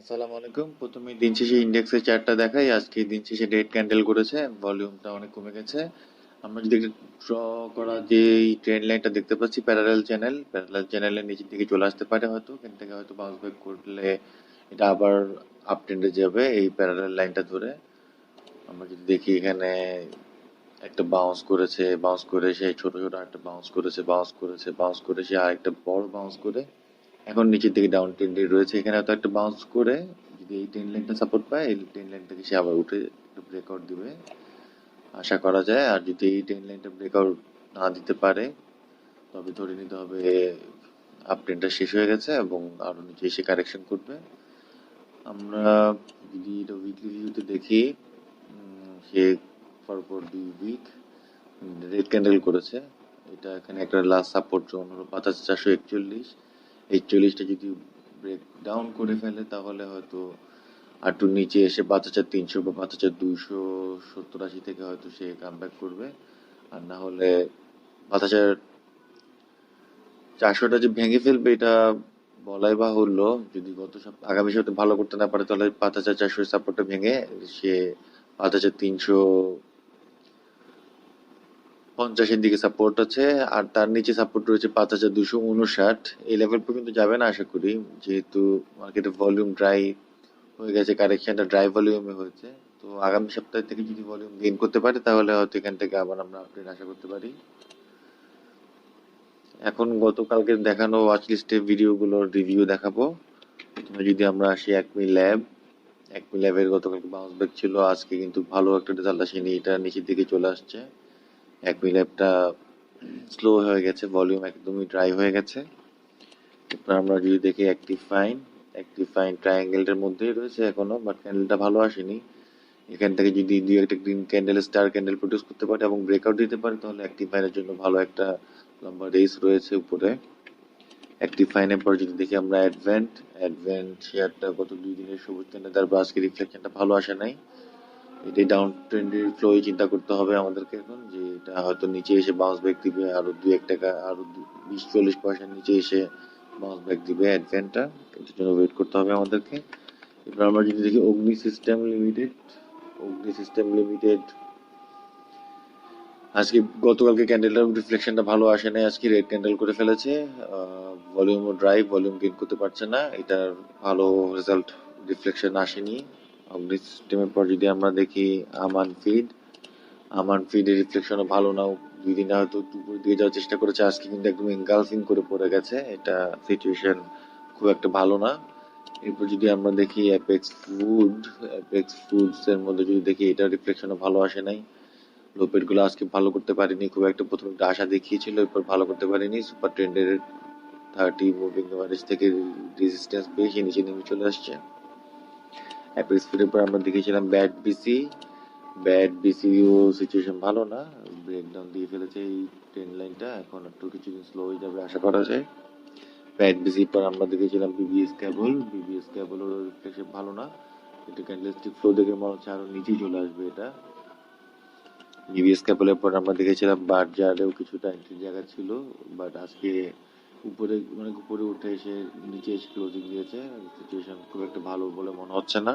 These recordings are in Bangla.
আসসালামু আলাইকুম। প্রথমে দিন শেষে ইন্ডেক্সের চার্টটা দেখাই। আজকে দিন শেষে রেড ক্যান্ডেল করেছে। ভলিউমটা অনেক কমে গেছে। আমরা যদি ড্র করা যে ট্রেন লাইনটা দেখতে পাচ্ছি প্যারালাল চ্যানেল প্যারালাল চ্যানেলের নিচের দিকে চলে আসতে পারে হয়তো। এখান থেকে হয়তো বাউন্স ব্যাক করলে এটা আবার আপ ট্রেন্ডে যাবে এই প্যারালাল লাইনটা ধরে। আমরা যদি দেখি এখানে একটা বাউন্স করেছে বাউন্স করে সে ছোট ছোট একটা বাউন্স করেছে বাউন্স করেছে বাউন্স করে সে আরেকটা বড় বাউন্স করে। এখন নিচের দিকে ডাউন ট্রেন্ডে রয়েছে। এখানে হয়তো একটা বাউন্স করে যদি এই ট্রেন লাইনটা সাপোর্ট পায়, এই ট্রেন লাইন থেকে সে আবার উঠে একটু ব্রেকআউট দিবে। আশা করা যায়, আর যদি এই ট্রেন লাইনটা ব্রেকআউট না দিতে পারে, তবে ধরে নিতে হবে আপ ট্রেনটা শেষ হয়ে গেছে এবং আরও নিচে এসে কারেকশন করবে। আমরা যদি এটা উইকলি ভিউতে দেখি সে পরপর দুই উইক রেড ক্যান্ডেল করেছে। এটা এখানে একটা লাস্ট সাপোর্ট জোন হলো পাঁচ হাজার চারশো একচল্লিশ। একচল্লিশটা যদি ব্রেক ডাউন করে ফেলে, তাহলে হয়তো আর একটু নিচে এসে পাঁচ হাজার তিনশো বা পাঁচ হাজার দুইশো সত্তর আশি থেকে হয়তো সে কাম করবে। আর না হলে পাঁচ হাজার চারশোটা যে ভেঙে ফেলবে, এটা বলাই বাহুল্য। যদি গত সপ্তাহ, আগামী সপ্তাহে ভালো করতে না পারে, তাহলে পাঁচ হাজার চারশো সাপোর্টটা ভেঙে সে পাঁচ হাজার তিনশো পঞ্চাশের দিকে সাপোর্ট আছে, আর তার নিচে সাপোর্ট রয়েছে পাঁচ হাজার দুশো উনষাট। এই লেভেল পর্যন্ত যাবে না, আশা করি। যেহেতু মার্কেটে ভলিউম ড্রাই হয়ে গেছে কারেকশনটা ড্রাই ভলিউমে হয়েছে। তো আগামী সপ্তাহ থেকে যদি ভলিউম গেইন করতে পারে, তাহলে হয়তো এখান থেকে আবার আমরা আপডেট আশা করতে পারি। এখন গতকালকে দেখানো ওয়াচ লিস্টে ভিডিওগুলোর রিভিউ দেখাবো। প্রথমে যদি আমরা আসি একমি ল্যাব একমি ল্যাবের গতকালকে বাউন্স ব্যাক ছিল, আজকে কিন্তু ভালো একটা রেজাল্ট আসেনি, এটা নিচের দিকে চলে আসছে। একমি ল্যাবটা স্লো হয়ে গেছে, ভলিউম একদমই ড্রাই হয়ে গেছে। এরপর আমরা যদি দেখি অ্যাক্টিভ ফাইন অ্যাক্টিভ ফাইন ট্রায়াঙ্গেলটার মধ্যেই রয়েছে এখনও, বাট ক্যান্ডেলটা ভালো আসেনি। এখান থেকে যদি দুই একটা green candle star candle produce করতে পারে এবং ব্রেকআউট দিতে পারে, তাহলে অ্যাক্টিভ ফাইনের জন্য ভালো একটা লম্বা রেস রয়েছে উপরে। অ্যাক্টিভ ফাইনের পর যদি দেখি আমরা অ্যাডভেন্ট অ্যাডভেন্ট শেয়ারটা গত দুই দিনের সবুজ ক্যান্ডেল তারপর আজকে রিফ্লেকশনটা ভালো আসে নাই। এটাই ডাউন ট্রেন্ডের ফ্লোই চিন্তা করতে হবে আমাদেরকে এখন, যে এটা হয়তো নিচে এসে বাউন্স ব্যাক দিবে, আরও দুই এক টাকা আরও বিশ চল্লিশ পার্সেন্ট নিচে এসে বাউন্স ব্যাক দিবে অ্যাডভেন্টটা এটার জন্য ওয়েট করতে হবে আমাদেরকে। এবার আমরা যদি দেখি Agni system limited Agni system limited আজকে গতকালকে ক্যান্ডেলটার রিফ্লেকশনটা ভালো আসে নাই, আজকে রেড ক্যান্ডেল করে ফেলেছে। ভলিউমও ড্রাই ভলিউম গেইন করতে পারছে না, এটার ভালো রেজাল্ট রিফ্লেকশন আসেনি। অগ্নি সিস্টেমের পর যদি আমরা দেখি আমান ফিড আমান ফিডের রিফ্লেকশনও ভালো না দুই দিনে হয়তো উপরের দিকে যাওয়ার চেষ্টা করেছে, আজকে কিন্তু একদম এনগালফিং করে পড়ে গেছে। এটা সিচুয়েশন খুব একটা ভালো না। এরপর যদি আমরা দেখি অ্যাপেক্স ফুড অ্যাপেক্স ফুডস এর মধ্যে যদি দেখি এটা রিফ্লেকশনও ভালো আসে নাই। লোপেটগুলো আজকে ভালো করতে পারেনি, খুব একটা প্রথমে একটা আশা দেখিয়েছিল, এরপর ভালো করতে পারেনি। সুপার ট্রেন্ডের থার্টি মুভিং এভারেজ থেকে রেজিস্ট্যান্স পেয়ে নিচে নেমে চলে আসছে। অ্যাপেক্স ফুডের পর আমরা দেখেছিলাম ব্যাড বিসি ব্যাড বিসিও সিচুয়েশন ভালো না। ব্রেকডাউন দিয়ে ফেলেছে এই ট্রেন লাইনটা এখন একটু কিছুদিন স্লো হয়ে যাবে আশা করা যায়। ব্যাড বিসি পর আমরা দেখেছিলাম BBS cable BBS cable reflection ভালো না। এটা ক্যান্ডেলস্টিক ফ্লো দেখে মনে হচ্ছে আরও নিচেই চলে আসবে এটা। বিবিএস কেবলের পর আমরা দেখেছিলাম বাজারেও কিছুটা এন্ট্রি জায়গা ছিল। বাট আজকে উপরে অনেক উপরে উঠে এসে নিচে এসে ক্লোজিং দিয়েছে। সিচুয়েশন খুব একটা ভালো বলে মনে হচ্ছে না।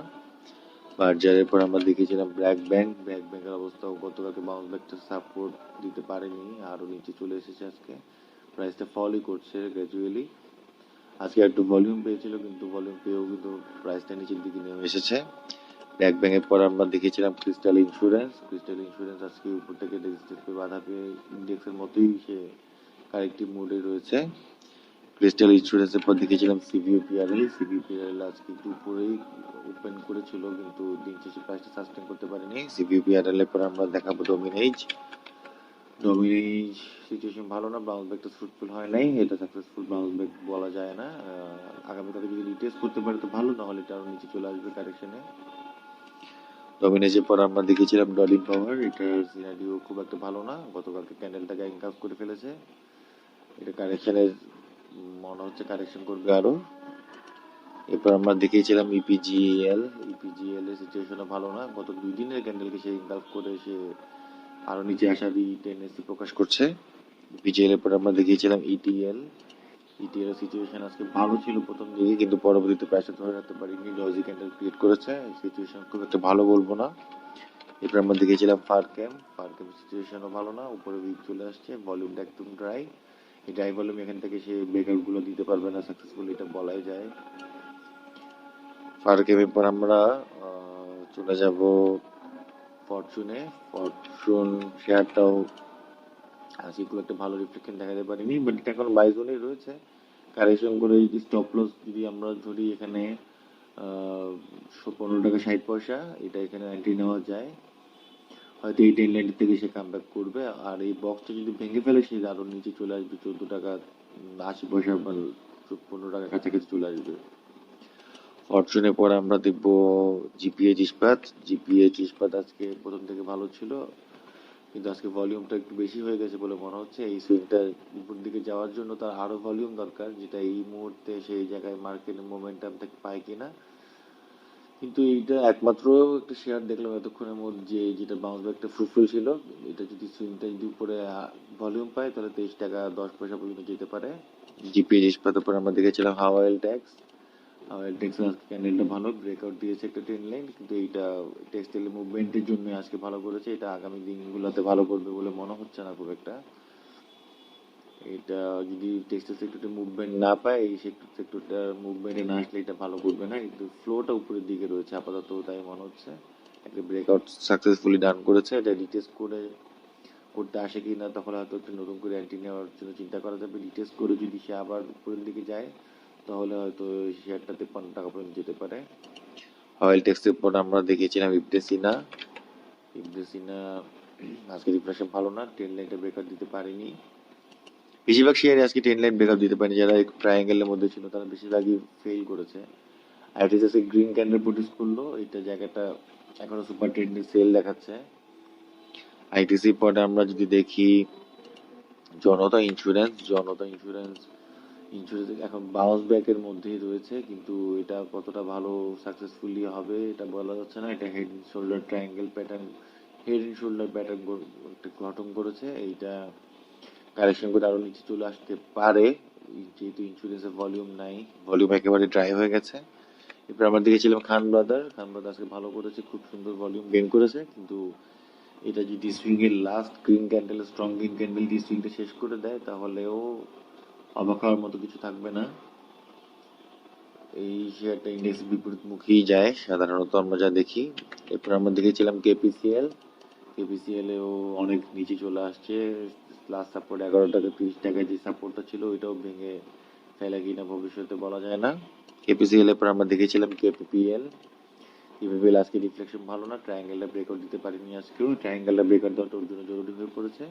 বাজারের পর আমরা দেখেছিলাম ব্ল্যাক ব্যাংক ব্ল্যাক ব্যাংকের অবস্থাও গতকালকে বাউন্স ব্যাকটা সাপোর্ট দিতে পারেনি আরও নিচে চলে এসেছে আজকে। প্রাইসটা ফলই করছে গ্র্যাজুয়ালি আজকে একটু ভলিউম পেয়েছিল, কিন্তু ভলিউম পেয়েও কিন্তু প্রাইসটা নিচের দিকে নেমে এসেছে। ব্ল্যাক ব্যাংকের পর আমরা দেখেছিলাম ক্রিস্টাল ইন্স্যুরেন্স ক্রিস্টাল ইন্স্যুরেন্স আজকে উপর থেকে রেজিস্ট্রেট পেয়ে বাধা পেয়ে ইন্ডেক্সের মতোই সে কারেক্টিভ মোডে রয়েছে। ক্রিস্টাল ইন্স্যুরেন্সের পর দেখেছিলাম সিভিও পিআরএল সিভিও পিআরএল আজকে একটু উপরেই ওপেন করেছিল, কিন্তু দিন শেষে প্রাইসটা সাস্টেন করতে পারেনি। সিভিও পিআরএল এর পর আমরা দেখাবো ডোমিনেজ ডোমিনেজ সিচুয়েশন ভালো না বাউন্স ব্যাকটা ফ্রুটফুল হয় নাই, এটা সাকসেসফুল বাউন্স ব্যাক বলা যায় না। আগামীকালে যদি রিটেস্ট করতে পারে তো ভালো না হলে এটা আরও নিচে চলে আসবে কারেকশনে ডমিনেজের পর আমরা দেখেছিলাম ডলিন পাওয়ার এটার সিনারিও খুব একটা ভালো না, গতকালকে ক্যান্ডেলটাকে এনকাপ করে ফেলেছে। এটা কারেকশনের মনে হচ্ছে কারেকশন করবে আরও। এরপর আমরা দেখিয়েছিলাম E ইপিজিএল ইপিজিএল এর সিচুয়েশনও ভালো না। গত দুই দিনের ক্যান্ডেলকে সে ইনকাপ করে সে আরও নিচে আসারই টেন্ডেন্সি প্রকাশ করছে। ইপিজিএল এর পর আমরা দেখিয়েছিলাম ইটিএল ইটিএর সিচুয়েশন আজকে ভালো ছিল প্রথম দিকে, কিন্তু পরবর্তীতে প্রাইসটা ধরে রাখতে পারিনি। লজি ক্যান্ডেল ক্রিয়েট করেছে। সিচুয়েশন খুব একটা ভালো বলব না। এরপর আমরা দেখেছিলাম ফারকেম ফারকেম সিচুয়েশনও ভালো না। উপরে উইক চলে আসছে। ভলিউমটা একদম ড্রাই ড্রাই ভলিউম এখান থেকে সে ব্রেকআউটগুলো দিতে পারবে না সাকসেসফুল এটা বলাই যায়। ফারকেমের পর আমরা চলে যাব ফরচুনে ফরচুন শেয়ারটাও আজকে খুব একটা ভালো রিফ্লেকশন দেখাতে পারিনি বাট এটা এখন বাইজনেই রয়েছে। কারেকশন করে যদি স্টপ লস যদি আমরা ধরি এখানে পনেরো টাকা ষাট পয়সা, এটা এখানে এন্ট্রি নেওয়া যায়। হয়তো এই টেন লাইন থেকে সে কাম ব্যাক করবে। আর এই বক্সটা যদি ভেঙে ফেলে, সে আরও নিচে চলে আসবে, চোদ্দ টাকা আশি পয়সা বা পনেরো টাকার কাছাকাছি চলে আসবে। ফরচুনের পরে আমরা দেখব জিপিএইচ ইস্পাত জিপিএইচ ইস্পাত আজকে প্রথম থেকে ভালো ছিল, কিন্তু আজকে ভলিউমটা একটু বেশি হয়ে গেছে বলে মনে হচ্ছে। এই সুইংটা উপর দিকে যাওয়ার জন্য তার আরও ভলিউম দরকার, যেটা এই মুহূর্তে সেই জায়গায় মার্কেটের মোমেন্টাম থেকে পায় কিনা। কিন্তু এইটা একমাত্র একটা শেয়ার দেখলাম এতক্ষণের মধ্যে যে যেটা বাউন্স ব্যাকটা ফ্রুটফুল ছিল। এটা যদি সুইংটা যদি উপরে ভলিউম পায়, তাহলে তেইশ টাকা দশ পয়সা পর্যন্ত যেতে পারে। জিপিএ ইস্পাতের পর আমরা দেখেছিলাম হাওয়াইল ট্যাক্স হাওয়াইল ট্যাক্স আজকে ক্যান্ডেলটা ভালো ব্রেকআউট দিয়েছে একটা ট্রেন লাইন কিন্তু এইটা টেক্সটাইল মুভমেন্টের জন্য আজকে ভালো করেছে। এটা আগামী দিনগুলোতে ভালো করবে বলে মনে হচ্ছে না খুব একটা। এটা যদি টেক্সটাইল সেক্টরটা মুভমেন্ট না পায় এই সেক্টর সেক্টরটা মুভমেন্টে না। আসলে এটা ভালো করবে না। কিন্তু ফ্লোটা উপরের দিকে রয়েছে আপাতত তাই মনে হচ্ছে। একটা ব্রেকআউট সাকসেসফুলি ডান করেছে। এটা রিটেস্ট করে করতে আসে কি না তখন হয়তো একটু নতুন করে অ্যান্টি নেওয়ার জন্য চিন্তা করা যাবে। রিটেস্ট করে যদি সে আবার উপরের দিকে যায় তাহলে হয়তো শেয়ারটা তেপ্পান্ন টাকা পর্যন্ত যেতে পারে। অয়েল টেক্সের পর আমরা দেখেছিলাম ইবদেসিনা ইবদেসিনা আজকে রিপ্রেশন ভালো না টেন লাইনটা ব্রেকআউট দিতে পারেনি। বেশিরভাগ শেয়ারে আজকে টেন লাইন ব্রেকআপ দিতে পারেনি। যারা ট্রায়াঙ্গেলের মধ্যে ছিল, তারা বেশিরভাগই ফেল করেছে। আইটিসি গ্রিন ক্যান্ডেল প্রডিউস করল। এটা জায়গাটা এখনও সুপার ট্রেন্ডে সেল দেখাচ্ছে। আইটিসি পরে আমরা যদি দেখি, Janata insurance Janata insurance insurance এখন বাউন্স ব্যাকের মধ্যেই রয়েছে, কিন্তু এটা কতটা ভালো সাকসেসফুলি হবে এটা বলা যাচ্ছে না। এটা head shoulder triangle pattern head shoulder pattern গঠন করেছে। এইটা কারেকশন করে আরও নিচে চলে আসতে পারে। যেহেতু ইন্স্যুরেন্সের ভলিউম নাই ভলিউম একেবারে ড্রাই হয়ে গেছে। এরপর আমরা দেখেছিলাম খান ব্রাদার খান ব্রাদার আজকে ভালো করেছে, খুব সুন্দর ভলিউম গেইন করেছে। কিন্তু এটা যদি সুইং এর last green candle strong green candle দিয়ে সুইংটা শেষ করে দেয়, তাহলেও অবাক হওয়ার মতো কিছু থাকবে না। এই শেয়ারটা ইন্ডেক্স বিপরীতমুখী যায়, সাধারণত আমরা যা দেখি। এরপর আমরা দেখেছিলাম কেপিসিএল কেপিসিএল এও অনেক নিচে চলে আসছে। লাস্ট সাপোর্ট এগারো টাকা তিরিশ টাকায় যে সাপোর্টটা ছিল, ওইটাও ভেঙে ফেলে কিনা ভবিষ্যতে বলা যায় না। কেপিসিএল এর পর আমরা দেখেছিলাম কেপিপিএল কেপিপিএল আজকে রিফ্লেকশন ভালো না ট্রায়াঙ্গেলটা ব্রেকআউট দিতে পারিনি আজকেও। ট্রায়াঙ্গেলটা ব্রেকআউট দেওয়াটা ওর জন্য জরুরি হয়ে পড়েছে।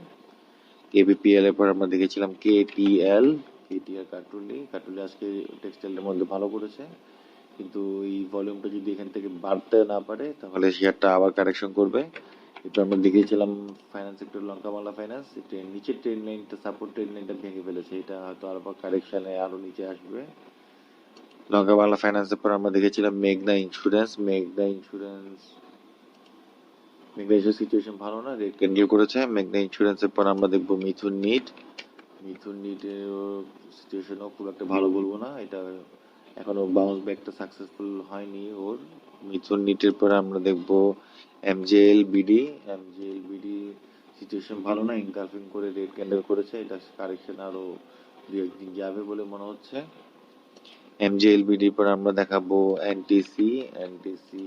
কেপিপিএল এর পর আমরা দেখেছিলাম কেটিএল কেটিএল কাটুলি। কাটুলি আজকে টেক্সটাইলের মধ্যে ভালো করেছে। কিন্তু এই ভলিউমটা যদি এখান থেকে বাড়তে না পারে, তাহলে শেয়ারটা আবার কারেকশন করবে। এরপর আমরা দেখেছিলাম ফাইন্যান্স সেক্টর লঙ্কামালা ফাইন্যান্স ট্রেন নিচের ট্রেন লাইনটা সাপোর্ট ট্রেন লাইনটা ভেঙে ফেলেছে। এটা হয়তো আবার কারেকশনে আরও নিচে আসবে। লঙ্কামালা ফাইন্যান্সের পর আমরা দেখেছিলাম মেঘনা ইন্স্যুরেন্স মেঘনা ইন্স্যুরেন্স মেঘনা সিচুয়েশন ভালো না ক্যান্ডেল করেছে। মেঘনা ইন্স্যুরেন্সের পর আমরা দেখব মিথুন নিট মিথুন নিটের সিচুয়েশনও খুব একটা ভালো বলব না। এটা এখনও বাউন্স ব্যাকটা সাকসেসফুল হয়নি ওর। মিথুন নিটের পরে আমরা দেখব MJL BD MJL BD situation ভালো না ইনকালফিং করে রেড ক্যান্ডেল করেছে, এটা কারেকশন আরও দু একদিন যাবে বলে মনে হচ্ছে। এমজেএল বিডির পর আমরা দেখাবো এনটিসি এনটিসি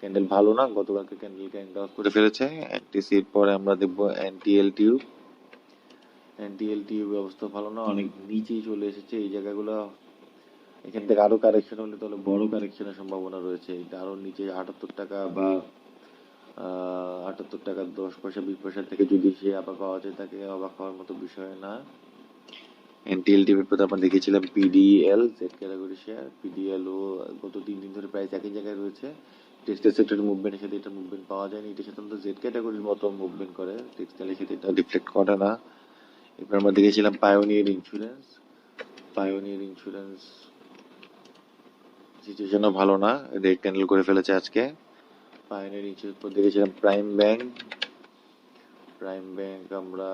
ক্যান্ডেল ভালো না, গতকালকে ক্যান্ডেল ক্যান্ডেল করে ফেলেছে। এনটিসির পরে আমরা দেখব এনটিএল টিউব এনটিএল টিউব অবস্থা ভালো না, অনেক নিচেই চলে এসেছে, এই জায়গাগুলো এখান থেকে আরও কারেকশন হলে তাহলে বড় কারেকশনের সম্ভাবনা রয়েছে। এটা আরও নিচে আটাত্তর টাকা বা আটাত্তর টাকা দশ পয়সা, বিশ পয়সা থেকে যদি সে আবার পাওয়া যায়, তাকে অবাক হওয়ার মতো বিষয় না। এনটিএল টিভির পর আমরা দেখেছিলাম PDL Z category share PDL ও গত তিন দিন ধরে প্রাইস একই জায়গায় রয়েছে। টেক্সটাইল সেক্টরের মুভমেন্টের সাথে এটা মুভমেন্ট পাওয়া যায়নি। এটা সাধারণত জেড ক্যাটাগরির মতো মুভমেন্ট করে। টেক্সটাইলের সাথে এটা করে না। এরপর আমরা দেখেছিলাম পায়োনিয়ার ইন্স্যুরেন্স পায়োনিয়ার ইন্স্যুরেন্স সিচুয়েশনও ভালো না রেড ক্যান্ডেল করে ফেলেছে আজকে। পায়োনিয়ার ইন্স্যুরেন্স পর দেখেছিলাম প্রাইম ব্যাংক প্রাইম ব্যাংক আমরা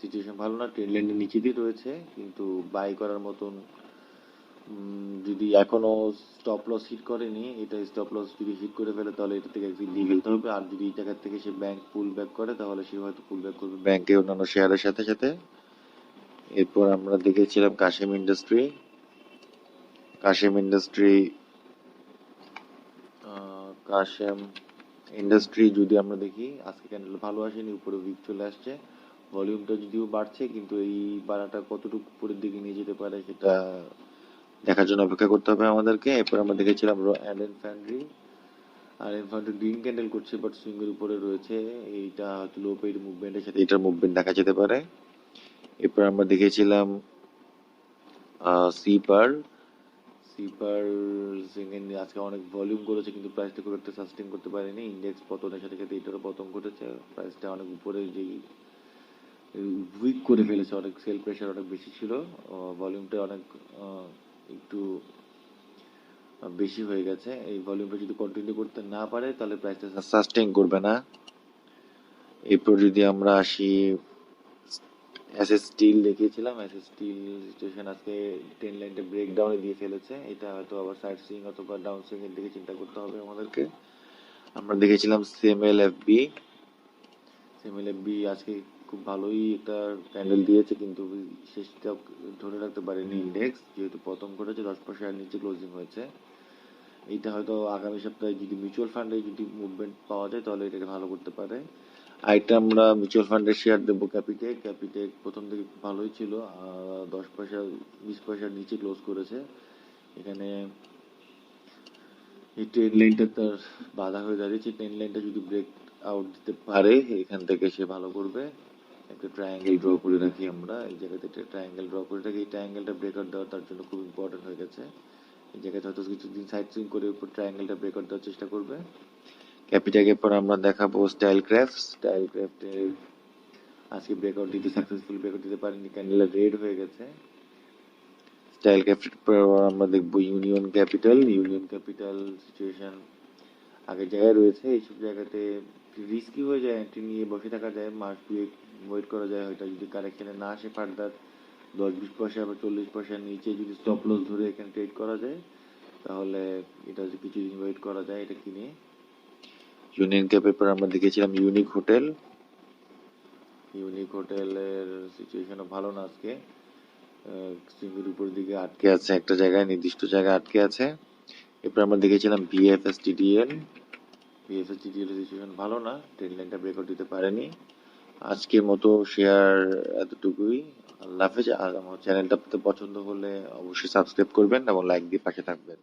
সিচুয়েশন ভালো না ট্রেন লাইনের নিচে দিয়ে রয়েছে, কিন্তু বাই করার মতন যদি এখনও স্টপ লস হিট করেনি, এটা স্টপ লস যদি হিট করে ফেলে, তাহলে এটা থেকে একদিন নিয়ে ফেলতে হবে। আর যদি এই জায়গা থেকে সে ব্যাংক পুল ব্যাক করে, তাহলে সে হয়তো পুল ব্যাক করবে ব্যাংকে অন্যান্য শেয়ারের সাথে সাথে। এরপর আমরা দেখেছিলাম Kashim industry Kashim industry Kashem industry যদি আমরা দেখি, আজকে ক্যান্ডেল ভালো আসেনি, উপরে উইক চলে আসছে। ভলিউমটা যদিও বাড়ছে, কিন্তু এই বাড়াটা কতটুকু উপরের দিকে নিয়ে যেতে পারে সেটা দেখার জন্য অপেক্ষা করতে হবে আমাদেরকে। এরপর আমরা দেখেছিলাম অ্যালেন ফ্যান্ড্রি অ্যালেন ফ্যান্ড্রি গ্রিন ক্যান্ডেল করছে বাট সুইং এর উপরে রয়েছে। এইটা হয়তো লো পেইড মুভমেন্টের সাথে এটার মুভমেন্ট দেখা যেতে পারে। এরপর আমরা দেখেছিলাম সিপার সিপার সিঙ্গেন আজকে অনেক ভলিউম করেছে, কিন্তু প্রাইসটা খুব একটা সাস্টেন করতে পারেনি। ইন্ডেক্স পতনের সাথে সাথে এটারও পতন ঘটেছে। প্রাইসটা অনেক উপরে যেই উইক করে ফেলেছে, অনেক সেল প্রেশার অনেক বেশি ছিল। ভলিউমটা অনেক একটু বেশি হয়ে গেছে। এই ভলিউমটা যদি কন্টিনিউ করতে না পারে, তাহলে প্রাইসটা সাস্টেন করবে না। এরপর যদি আমরা আসি এস এস স্টিল দেখিয়েছিলাম এস এস স্টিল সিচুয়েশন আজকে টেন লাইনটা ব্রেক ডাউনে দিয়ে ফেলেছে। এটা হয়তো আবার সাইড সুইং অথবা ডাউন এর দিকে চিন্তা করতে হবে আমাদেরকে। আমরা দেখেছিলাম SEML F B SEML F B আজকে খুব ভালোই একটা ক্যান্ডেল দিয়েছে কিন্তু শেষটা ধরে রাখতে পারেনি ইন্ডেক্স যেহেতু প্রথম করেছে দশ পার্সেন্ট নিচে ক্লোজিং হয়েছে। এইটা হয়তো আগামী সপ্তাহে যদি মিউচুয়াল ফান্ডে যদি মুভমেন্ট পাওয়া যায় তাহলে এটাকে ভালো করতে পারে। আরেকটা আমরা মিউচুয়াল ফান্ডের শেয়ার দেবো ক্যাপিটেক ক্যাপিটেক প্রথম থেকে ভালোই ছিল দশ পয়সা, বিশ পয়সার নিচে ক্লোজ করেছে। এখানে এই ট্রেন লাইনটা তার বাধা হয়ে দাঁড়িয়েছে। ট্রেন লাইনটা যদি ব্রেক আউট দিতে পারে, এখান থেকে সে ভালো করবে। একটা ট্রায়াঙ্গেল ড্র করে রাখি আমরা। এই জায়গাতে একটা ট্রায়াঙ্গেল ড্র করে রাখি। এই ট্রায়াঙ্গেলটা ব্রেকআউট দেওয়া তার জন্য খুব ইম্পর্টেন্ট হয়ে গেছে। এই জায়গাতে হয়তো কিছুদিন সাইড সুইং করে উপর ট্রায়াঙ্গেলটা ব্রেকআউট দেওয়ার চেষ্টা করবে। ক্যাপিটাকের পর আমরা দেখাবো স্টাইল ক্রাফট স্টাইল ক্রাফটের আজকে ব্রেকআউট দিতে সাকসেসফুল ব্রেকআউট দিতে পারেনি ক্যান্ডেল রেড হয়ে গেছে। স্টাইল ক্যাপিটাল পর আমরা দেখব union capital union capital situation আগের জায়গায় রয়েছে, এইসব জায়গাতে রিস্কি হয়ে যায় এন্ট্রি নিয়ে বসে থাকা যায়, মাস দুয়েক ওয়েট করা যায়, হয়তো যদি কারেকশনে না আসে ফার্দার দশ বিশ পয়সা বা চল্লিশ পয়সার নিচে যদি স্টপ লস ধরে এখানে ট্রেড করা যায়, তাহলে এটা যদি কিছুদিন ওয়েট করা যায় এটা কিনে। ইউনিয়ন ক্যাপের পর আমরা দেখেছিলাম ইউনিক হোটেল ইউনিক হোটেলের সিচুয়েশনও ভালো না আজকে। সিঙ্গুর উপর দিকে আটকে আছে, একটা জায়গায়, নির্দিষ্ট জায়গায় আটকে আছে। এরপর আমরা দেখেছিলাম ভিএফএস টিডিএল ভিএফএস সিচুয়েশন ভালো না ট্রেন লাইনটা ব্রেকআউট দিতে পারেনি। আজকের মতো শেয়ার এতটুকুই। আল্লাহ হাফেজ, আর আমার চ্যানেলটা পছন্দ হলে অবশ্যই সাবস্ক্রাইব করবেন এবং লাইক দিয়ে পাশে থাকবেন।